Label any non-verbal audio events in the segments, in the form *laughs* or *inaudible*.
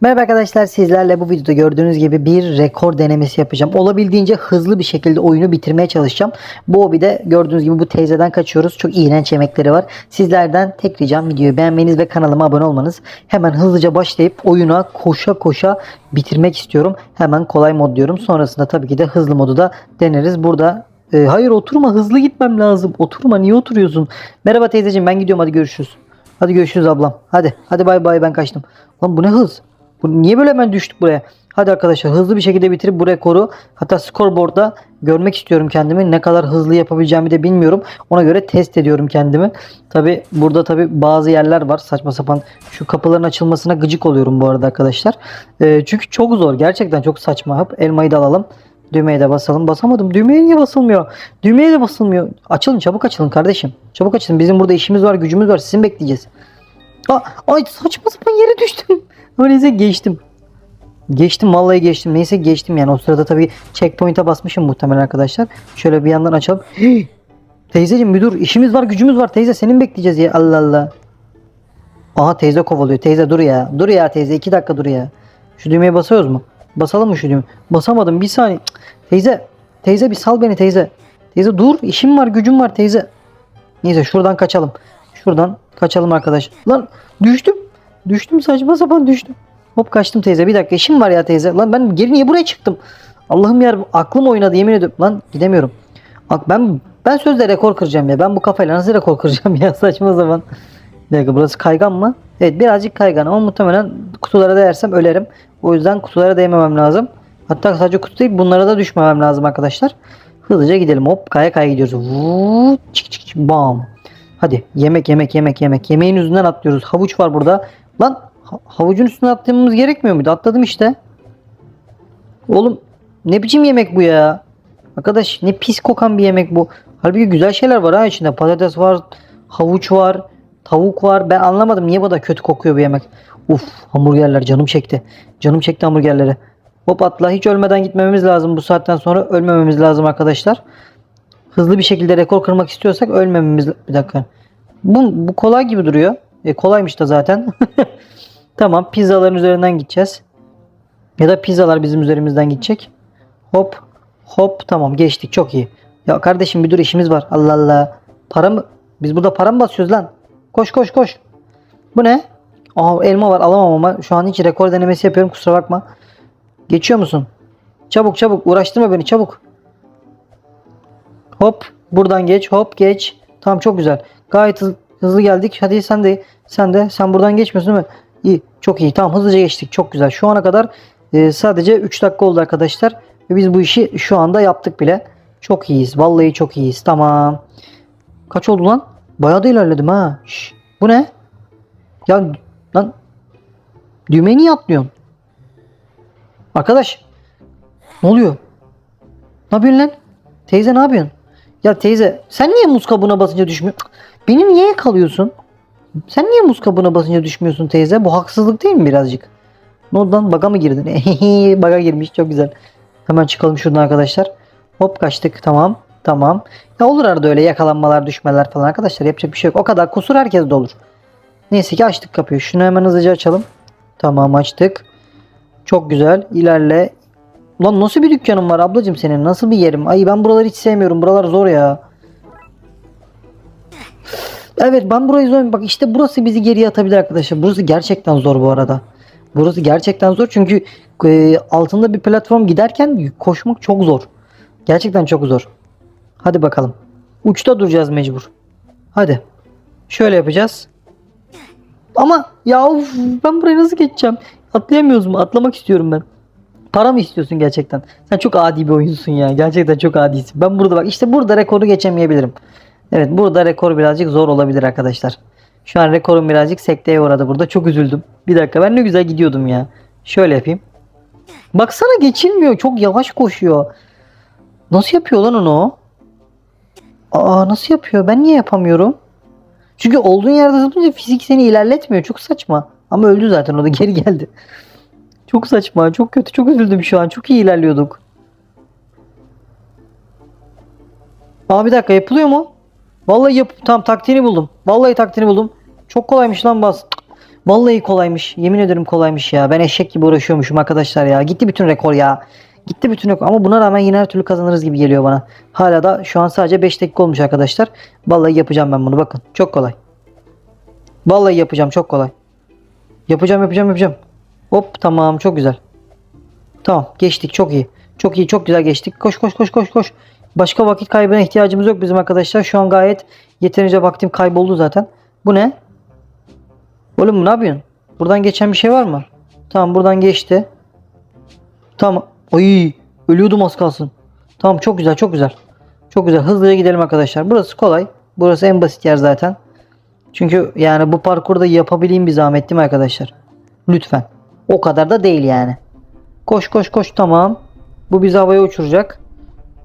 Merhaba arkadaşlar sizlerle bu videoda gördüğünüz gibi bir rekor denemesi yapacağım. Olabildiğince hızlı bir şekilde oyunu bitirmeye çalışacağım. Bu hobide gördüğünüz gibi bu teyzeden kaçıyoruz. Çok iğrenç yemekleri var. Sizlerden tek ricam videoyu beğenmeniz ve kanalıma abone olmanız. Hemen hızlıca başlayıp oyuna koşa koşa bitirmek istiyorum. Hemen kolay mod diyorum. Sonrasında tabii ki de hızlı modu da deneriz. Burada e, hayır oturma hızlı gitmem lazım. Oturma niye oturuyorsun? Merhaba teyzeciğim ben gidiyorum hadi görüşürüz. Hadi görüşürüz ablam. Hadi. Hadi bay bay ben kaçtım. Lan bu ne hız? Bu niye böyle hemen düştük buraya? Hadi arkadaşlar hızlı bir şekilde bitirip bu rekoru hatta scoreboard'da görmek istiyorum kendimi. Ne kadar hızlı yapabileceğimi de bilmiyorum. Ona göre test ediyorum kendimi. Tabi burada tabi bazı yerler var saçma sapan. Şu kapıların açılmasına gıcık oluyorum bu arada arkadaşlar. Ee, çünkü çok zor. Gerçekten çok saçma. Hop elmayı da alalım. Düğmeye de basalım. Basamadım. Düğmeye niye basılmıyor? Düğmeye de basılmıyor. Açılın çabuk açılın kardeşim. Çabuk açılın. Bizim burada işimiz var gücümüz var. Sizin bekleyeceğiz. Aa, ay saçma sapan yere düştüm. Öyleyse geçtim. Geçtim vallahi geçtim. Neyse geçtim yani. O sırada tabii checkpoint'e basmışım muhtemelen arkadaşlar. Şöyle bir yandan açalım. *gasps* Teyzeciğim bir dur. İşimiz var gücümüz var. Teyze senin bekleyeceğiz ya. Allah Allah. Aha teyze kovalıyor. Teyze dur ya. Dur ya teyze. iki dakika dur ya. Şu düğmeye basıyoruz mu? Basalım mı şu düğme? Basamadım. Bir saniye. Teyze. Teyze bir sal beni teyze. Teyze dur. işim var gücüm var teyze. Neyse şuradan kaçalım. Şuradan kaçalım arkadaş. Lan düştüm. Düştüm saçma sapan düştüm. Hop kaçtım teyze. Bir dakika işim var ya teyze. Lan ben geri niye buraya çıktım? Allah'ım ya aklım oynadı yemin ediyorum. Lan gidemiyorum. Bak ben ben sözde rekor kıracağım ya. Ben bu kafayla nasıl rekor kıracağım ya *laughs* saçma zaman. Bir dakika burası kaygan mı? Evet birazcık kaygan ama muhtemelen kutulara değersem ölerim. O yüzden kutulara değmemem lazım. Hatta sadece kutu değil bunlara da düşmemem lazım arkadaşlar. Hızlıca gidelim. Hop kaya kaya gidiyoruz. Vuuu, çık çık çık bam. Hadi yemek yemek yemek yemek. Yemeğin yüzünden atlıyoruz. Havuç var burada. Lan ha- havucun üstüne atlamamız gerekmiyor muydu? Atladım işte. Oğlum ne biçim yemek bu ya? Arkadaş ne pis kokan bir yemek bu. Halbuki güzel şeyler var ha içinde. Patates var, havuç var, tavuk var. Ben anlamadım niye bu da kötü kokuyor bu yemek. Uf hamburgerler canım çekti. Canım çekti hamburgerleri. Hop atla hiç ölmeden gitmememiz lazım bu saatten sonra ölmememiz lazım arkadaşlar. Hızlı bir şekilde rekor kırmak istiyorsak ölmememiz bir dakika. Bu, bu kolay gibi duruyor. E, kolaymış da zaten. *laughs* tamam pizzaların üzerinden gideceğiz. Ya da pizzalar bizim üzerimizden gidecek. Hop hop tamam geçtik çok iyi. Ya kardeşim bir dur işimiz var. Allah Allah. Para mı? Biz burada para mı basıyoruz lan? Koş koş koş. Bu ne? Aa elma var alamam ama şu an hiç rekor denemesi yapıyorum kusura bakma. Geçiyor musun? Çabuk çabuk uğraştırma beni çabuk. Hop buradan geç hop geç. Tamam çok güzel. Gayet hız- hızlı geldik. Hadi sen de sen de sen buradan geçmiyorsun değil mi? İyi çok iyi tamam hızlıca geçtik çok güzel. Şu ana kadar e, sadece 3 dakika oldu arkadaşlar. Ve biz bu işi şu anda yaptık bile. Çok iyiyiz vallahi çok iyiyiz tamam. Kaç oldu lan? Bayağı da ilerledim ha. Şş, bu ne? Ya lan düğmeye niye atlıyorsun? Arkadaş ne oluyor? Ne yapıyorsun lan? Teyze ne yapıyorsun? Ya teyze sen niye muz kabuğuna basınca düşmüyor? Beni niye yakalıyorsun? Sen niye muz kabuğuna basınca düşmüyorsun teyze? Bu haksızlık değil mi birazcık? Ne oldu lan? Baga mı girdin? *laughs* Baga girmiş çok güzel. Hemen çıkalım şuradan arkadaşlar. Hop kaçtık tamam. Tamam. Ya olur arada öyle yakalanmalar düşmeler falan arkadaşlar yapacak bir şey yok. O kadar kusur herkeste olur. Neyse ki açtık kapıyı. Şunu hemen hızlıca açalım. Tamam açtık. Çok güzel. İlerle. Lan nasıl bir dükkanın var ablacığım senin? Nasıl bir yerim? Ay ben buraları hiç sevmiyorum. Buralar zor ya. Evet ben burayı zor. Bak işte burası bizi geriye atabilir arkadaşlar. Burası gerçekten zor bu arada. Burası gerçekten zor çünkü e, altında bir platform giderken koşmak çok zor. Gerçekten çok zor. Hadi bakalım. Uçta duracağız mecbur. Hadi. Şöyle yapacağız. Ama ya uf, ben buraya nasıl geçeceğim? Atlayamıyoruz mu? Atlamak istiyorum ben. Para mı istiyorsun gerçekten? Sen çok adi bir oyunsun ya. Gerçekten çok adisin. Ben burada bak işte burada rekoru geçemeyebilirim. Evet burada rekor birazcık zor olabilir arkadaşlar. Şu an rekorum birazcık sekteye uğradı burada. Çok üzüldüm. Bir dakika ben ne güzel gidiyordum ya. Şöyle yapayım. Baksana geçilmiyor. Çok yavaş koşuyor. Nasıl yapıyor lan onu? Aa nasıl yapıyor? Ben niye yapamıyorum? Çünkü olduğun yerde zıplayınca fizik seni ilerletmiyor. Çok saçma. Ama öldü zaten o da geri geldi. Çok saçma. Çok kötü. Çok üzüldüm şu an. Çok iyi ilerliyorduk. Aa bir dakika yapılıyor mu? Vallahi yap tam taktiğini buldum. Vallahi taktiğini buldum. Çok kolaymış lan bas. Vallahi kolaymış. Yemin ederim kolaymış ya. Ben eşek gibi uğraşıyormuşum arkadaşlar ya. Gitti bütün rekor ya. Gitti bütün rekor. Ama buna rağmen yine her türlü kazanırız gibi geliyor bana. Hala da şu an sadece 5 dakika olmuş arkadaşlar. Vallahi yapacağım ben bunu bakın. Çok kolay. Vallahi yapacağım çok kolay. Yapacağım yapacağım yapacağım. Hop tamam çok güzel. Tamam geçtik çok iyi. Çok iyi çok güzel geçtik. Koş koş koş koş koş. Başka vakit kaybına ihtiyacımız yok bizim arkadaşlar. Şu an gayet yeterince vaktim kayboldu zaten. Bu ne? Oğlum ne yapıyorsun? Buradan geçen bir şey var mı? Tamam buradan geçti. Tamam. Oy ölüyordum az kalsın. Tamam çok güzel çok güzel. Çok güzel hızlıca gidelim arkadaşlar. Burası kolay. Burası en basit yer zaten. Çünkü yani bu parkurda yapabileyim bir zahmet mi arkadaşlar? Lütfen. O kadar da değil yani. Koş koş koş tamam. Bu bizi havaya uçuracak.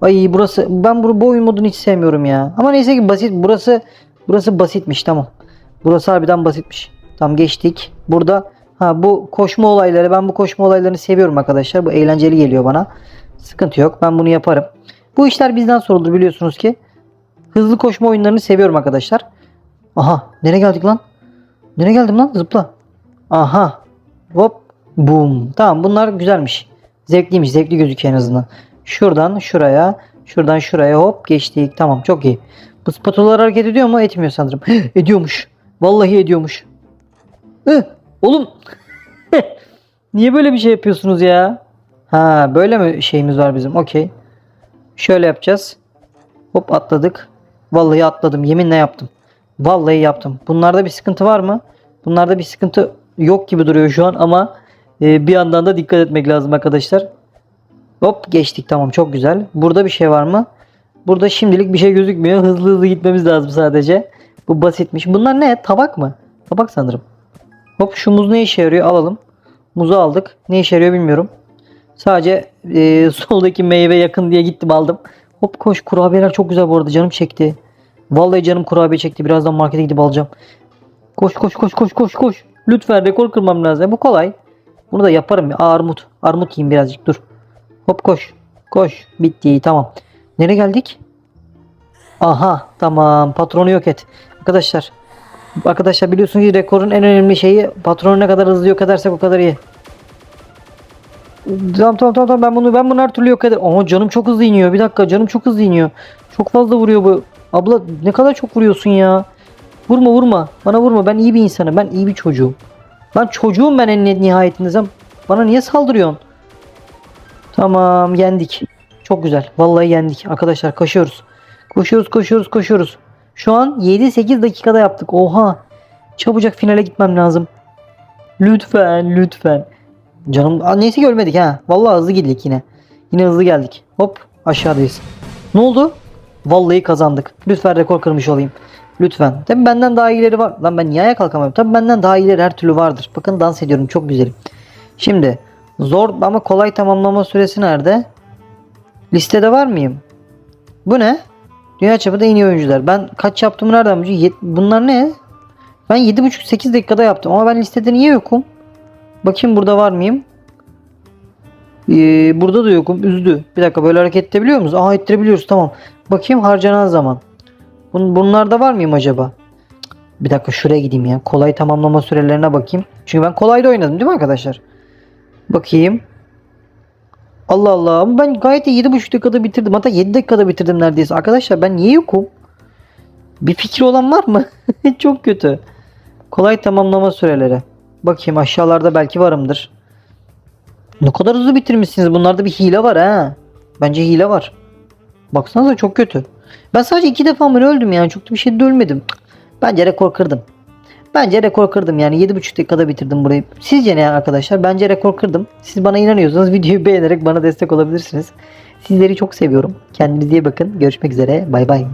Ay burası ben bu, bu oyun modunu hiç sevmiyorum ya. Ama neyse ki basit. Burası burası basitmiş tamam. Burası harbiden basitmiş. Tam geçtik. Burada ha bu koşma olayları ben bu koşma olaylarını seviyorum arkadaşlar. Bu eğlenceli geliyor bana. Sıkıntı yok. Ben bunu yaparım. Bu işler bizden sorulur biliyorsunuz ki. Hızlı koşma oyunlarını seviyorum arkadaşlar. Aha nereye geldik lan? Nereye geldim lan? Zıpla. Aha. Hop. Boom. Tamam bunlar güzelmiş. Zevkliymiş. Zevkli gözüküyor en azından. Şuradan şuraya. Şuradan şuraya hop geçtik. Tamam çok iyi. Bu spatulalar hareket ediyor mu? Etmiyor sanırım. Ediyormuş. Vallahi ediyormuş. Ih, oğlum. Niye böyle bir şey yapıyorsunuz ya? Ha böyle mi şeyimiz var bizim? Okey. Şöyle yapacağız. Hop atladık. Vallahi atladım. Yeminle yaptım. Vallahi yaptım. Bunlarda bir sıkıntı var mı? Bunlarda bir sıkıntı yok gibi duruyor şu an ama e, bir yandan da dikkat etmek lazım arkadaşlar. Hop geçtik tamam çok güzel. Burada bir şey var mı? Burada şimdilik bir şey gözükmüyor. Hızlı hızlı gitmemiz lazım sadece. Bu basitmiş. Bunlar ne? Tabak mı? Tabak sanırım. Hop şu muz ne işe yarıyor? Alalım. Muzu aldık. Ne işe yarıyor bilmiyorum. Sadece e, *laughs* soldaki meyve yakın diye gittim aldım. Hop koş kurabiyeler çok güzel bu arada canım çekti. Vallahi canım kurabiye çekti. Birazdan markete gidip alacağım. Koş koş koş koş koş koş. Lütfen rekor kırmam lazım. Bu kolay. Bunu da yaparım. Aa, armut. Armut yiyeyim birazcık dur. Hop koş. Koş. Bitti tamam. Nereye geldik? Aha tamam. Patronu yok et. Arkadaşlar. Arkadaşlar biliyorsunuz ki rekorun en önemli şeyi patronu ne kadar hızlı yok edersek o kadar iyi. Tamam tamam tamam tamam. ben bunu ben bunu her türlü yok ederim. Ama canım çok hızlı iniyor. Bir dakika canım çok hızlı iniyor. Çok fazla vuruyor bu. Abla ne kadar çok vuruyorsun ya. Vurma vurma. Bana vurma. Ben iyi bir insanım. Ben iyi bir çocuğum. Ben çocuğum ben en nihayetinde. Bana niye saldırıyorsun? Tamam yendik. Çok güzel. Vallahi yendik. Arkadaşlar koşuyoruz. Koşuyoruz koşuyoruz koşuyoruz. Şu an 7-8 dakikada yaptık. Oha. Çabucak finale gitmem lazım. Lütfen lütfen. Canım neyse ki ölmedik ha. Vallahi hızlı geldik yine. Yine hızlı geldik. Hop aşağıdayız. Ne oldu? Vallahi kazandık. Lütfen rekor kırmış olayım. Lütfen. Tabi benden daha iyileri var. Lan ben niye ayağa kalkamıyorum? Tabi benden daha iyileri her türlü vardır. Bakın dans ediyorum. Çok güzelim. Şimdi zor ama kolay tamamlama süresi nerede? Listede var mıyım? Bu ne? Dünya çapında en iyi oyuncular. Ben kaç yaptım nereden biliyorum? Bunlar ne? Ben 7,5-8 dakikada yaptım ama ben listede niye yokum? Bakayım burada var mıyım? Ee, burada da yokum. Üzdü. Bir dakika böyle hareket edebiliyor muyuz? Aa ettirebiliyoruz tamam. Bakayım harcanan zaman. Bun, bunlarda var mıyım acaba? Bir dakika şuraya gideyim ya. Kolay tamamlama sürelerine bakayım. Çünkü ben kolayda oynadım değil mi arkadaşlar? Bakayım. Allah Allah ben gayet de 7,5 dakikada bitirdim. Hatta 7 dakikada bitirdim neredeyse. Arkadaşlar ben niye yokum? Bir fikri olan var mı? *laughs* Çok kötü. Kolay tamamlama süreleri. Bakayım aşağılarda belki varımdır. Ne kadar hızlı bitirmişsiniz. Bunlarda bir hile var ha. Bence hile var. Baksanıza çok kötü. Ben sadece iki defa mı öldüm yani. Çok da bir şey de ölmedim. Bence rekor kırdım. Bence rekor kırdım yani 7,5 dakikada bitirdim burayı. Sizce ne arkadaşlar? Bence rekor kırdım. Siz bana inanıyorsanız *laughs* videoyu beğenerek bana destek olabilirsiniz. Sizleri çok seviyorum. Kendinize iyi bakın. Görüşmek üzere. Bay bay.